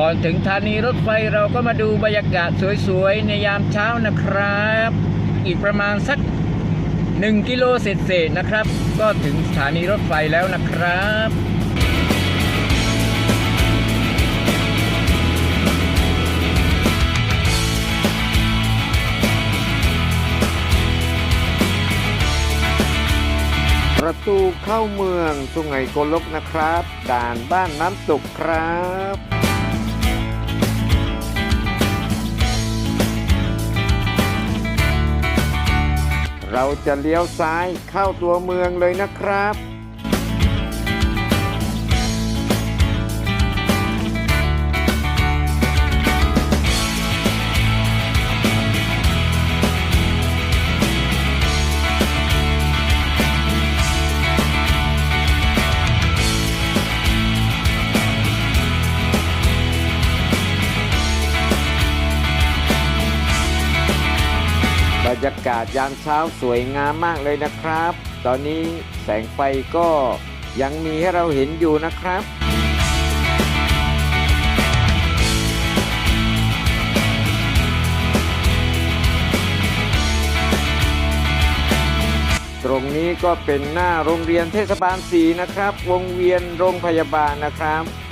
ก่อนถึงสถานีรถไฟเราก็มาดูบรรยากาศสวยๆ ในยามเช้านะครับ อีกประมาณสัก 1 กิโลเศษๆนะครับ ก็ถึงสถานีรถไฟแล้วนะครับประตูเข้าเมืองสุไหงโกลกนะครับ ด่านบ้านน้ำตกครับ เราจะเลี้ยวซ้ายเข้าตัวเมืองเลยนะครับ บรรยากาศยามเช้าสวยงามมากเลยนะครับ ตอนนี้แสงไฟก็ยังมีให้เราเห็นอยู่นะครับตรงนี้ก็เป็นหน้าโรงเรียนเทศบาลสีนะครับ วงเวียนโรงพยาบาลนะครับ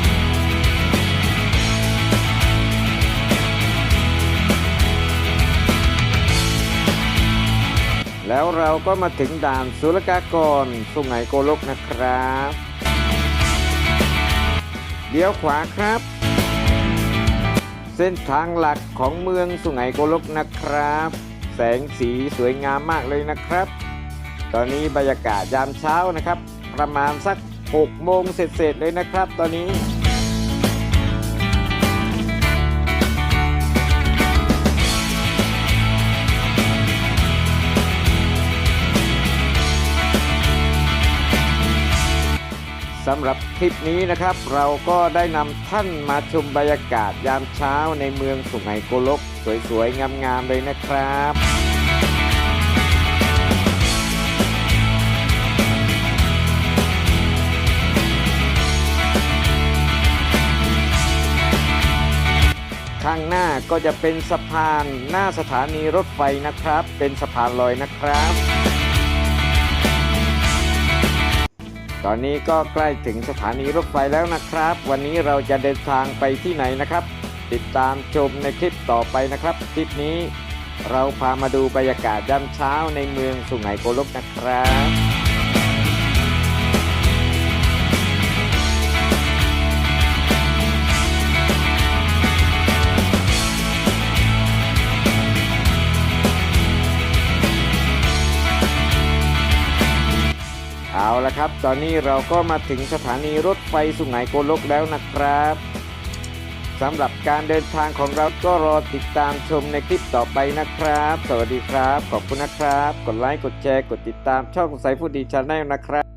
แล้วเราก็มาถึงด่านศุลกากรสุไหงโกลกนะครับเลี้ยวขวาครับ เส้นทางหลักของเมืองสุไหงโกลกนะครับ แสงสีสวยงามมากเลยนะครับ ตอนนี้บรรยากาศยามเช้านะครับ ประมาณสัก6โมงเสร็จๆเลยนะครับ ตอนนี้ สำหรับคลิปนี้นะครับ เราก็ได้นำท่านมาชมบรรยากาศยามเช้าในเมืองสุไหงโกลก สวยๆ งามๆ เลยนะครับข้างหน้าก็จะเป็นสะพานหน้าสถานีรถไฟนะครับ เป็นสะพานลอยนะครับ ตอนนี้ก็ใกล้ถึงสถานีรถไฟแล้วนะครับ วันนี้เราจะเดินทางไปที่ไหนนะครับ ติดตามชมในคลิปต่อไปนะครับ คลิปนี้ เราพามาดูบรรยากาศยามเช้าในเมืองสุไหงโกลกนะครับ ละครับ ตอนนี้เราก็มาถึงสถานีรถไฟสุไหงโกลกแล้วนะครับสำหรับการเดินทางของเราก็รอติดตามชมในคลิปต่อไปนะครับ สวัสดีครับ ขอบคุณนะครับ กดไลค์ กดแชร์ กดติดตามช่องสายฟูดดีชาแนลนะครับ